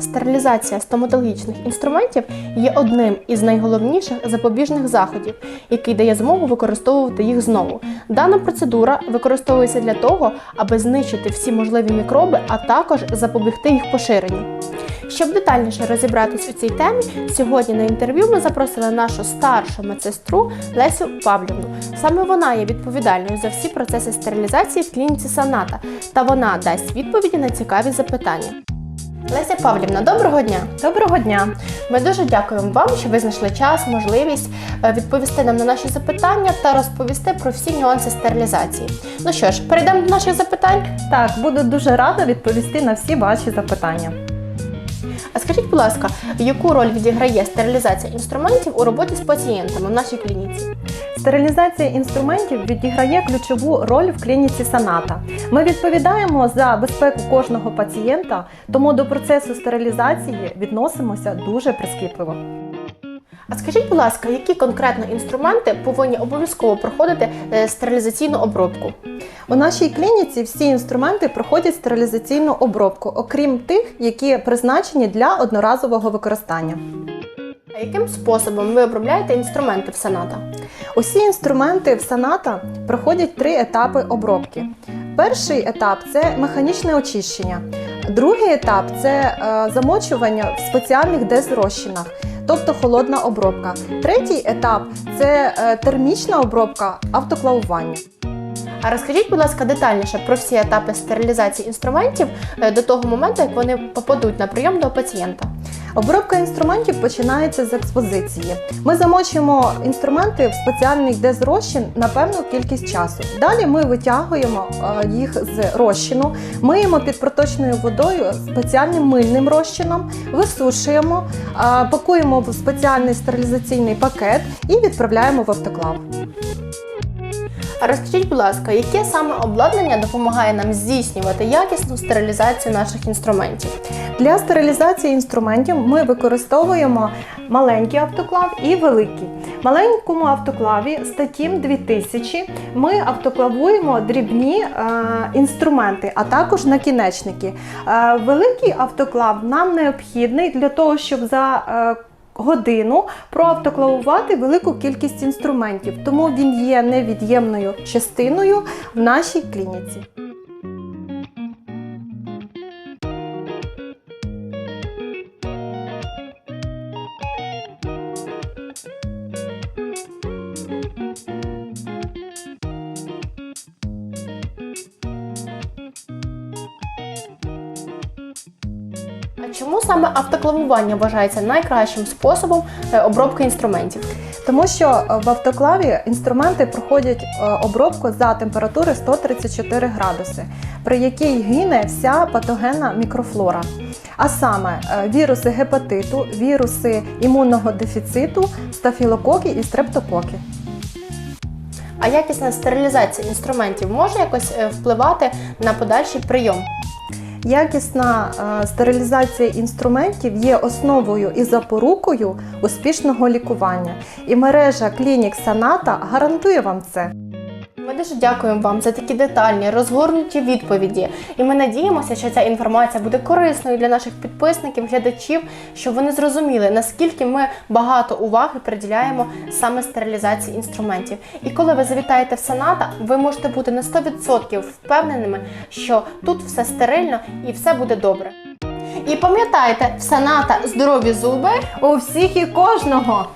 Стерилізація стоматологічних інструментів є одним із найголовніших запобіжних заходів, який дає змогу використовувати їх знову. Дана процедура використовується для того, аби знищити всі можливі мікроби, а також запобігти їх поширенню. Щоб детальніше розібратись у цій темі, сьогодні на інтерв'ю ми запросили нашу старшу медсестру Лесю Павлівну. Саме вона є відповідальною за всі процеси стерилізації в клініці Саната, та вона дасть відповіді на цікаві запитання. Леся Павлівна, доброго дня! Доброго дня! Ми дуже дякуємо вам, що ви знайшли час, можливість е, відповісти нам на наші запитання та розповісти про всі нюанси стерилізації. Ну що ж, перейдемо до наших запитань. Так, буду дуже рада відповісти на всі ваші запитання. А скажіть, будь ласка, яку роль відіграє стерилізація інструментів у роботі з пацієнтами в нашій клініці? Стерилізація інструментів відіграє ключову роль в клініці Саната. Ми відповідаємо за безпеку кожного пацієнта, тому до процесу стерилізації відносимося дуже прискіпливо. А скажіть, будь ласка, які конкретно інструменти повинні обов'язково проходити е, стерилізаційну обробку? У нашій клініці всі інструменти проходять стерилізаційну обробку, окрім тих, які призначені для одноразового використання. А яким способом ви обробляєте інструменти в Саната? Усі інструменти в Саната проходять три етапи обробки. Перший етап це механічне очищення. Другий етап це е, замочування в спеціальних дезрозчинах, тобто холодна обробка. Третій етап це е, термічна обробка автоклавування. А розкажіть, будь ласка, детальніше про всі етапи стерилізації інструментів е, до того моменту, як вони попадуть на прийом до пацієнта. Обробка інструментів починається з експозиції. Ми замочуємо інструменти в спеціальний дезрозчин на певну кількість часу. Далі ми витягуємо е, їх з розчину, миємо під проточною водою спеціальним мильним розчином, висушуємо, е, пакуємо в спеціальний стерилізаційний пакет і відправляємо в автоклав. Розкажіть, будь ласка, яке саме обладнання допомагає нам здійснювати якісну стерилізацію наших інструментів? Для стерилізації інструментів ми використовуємо маленький автоклав і великий. Маленькому автоклаві статім 2000 ми автоклавуємо дрібні е, інструменти, а також накінечники. Е, великий автоклав нам необхідний для того, щоб за е, Годину проавтоклавувати велику кількість інструментів, тому він є невід'ємною частиною в нашій клініці. Чому саме автоклавування вважається найкращим способом е, обробки інструментів? Тому що е, в автоклаві інструменти проходять е, обробку за температури 134 градуси, при якій гине вся патогенна мікрофлора. А саме віруси гепатиту, віруси імунного дефіциту, стафілококи і стрептококи. А якісна стерилізація інструментів може якось впливати на подальший прийом? Якісна е, стерилізація інструментів є основою і запорукою успішного лікування. І мережа клінік Саната гарантує вам це. Ми дуже дякуємо вам за такі детальні, розгорнуті відповіді. І ми надіємося, що ця інформація буде корисною для наших підписників, глядачів, щоб вони зрозуміли, наскільки ми багато уваги приділяємо саме стерилізації інструментів. І коли ви завітаєте в Саната, ви можете бути на 100% впевненими, що тут все стерильно і все буде добре. І пам'ятайте, в Саната здорові зуби. У всіх і кожного!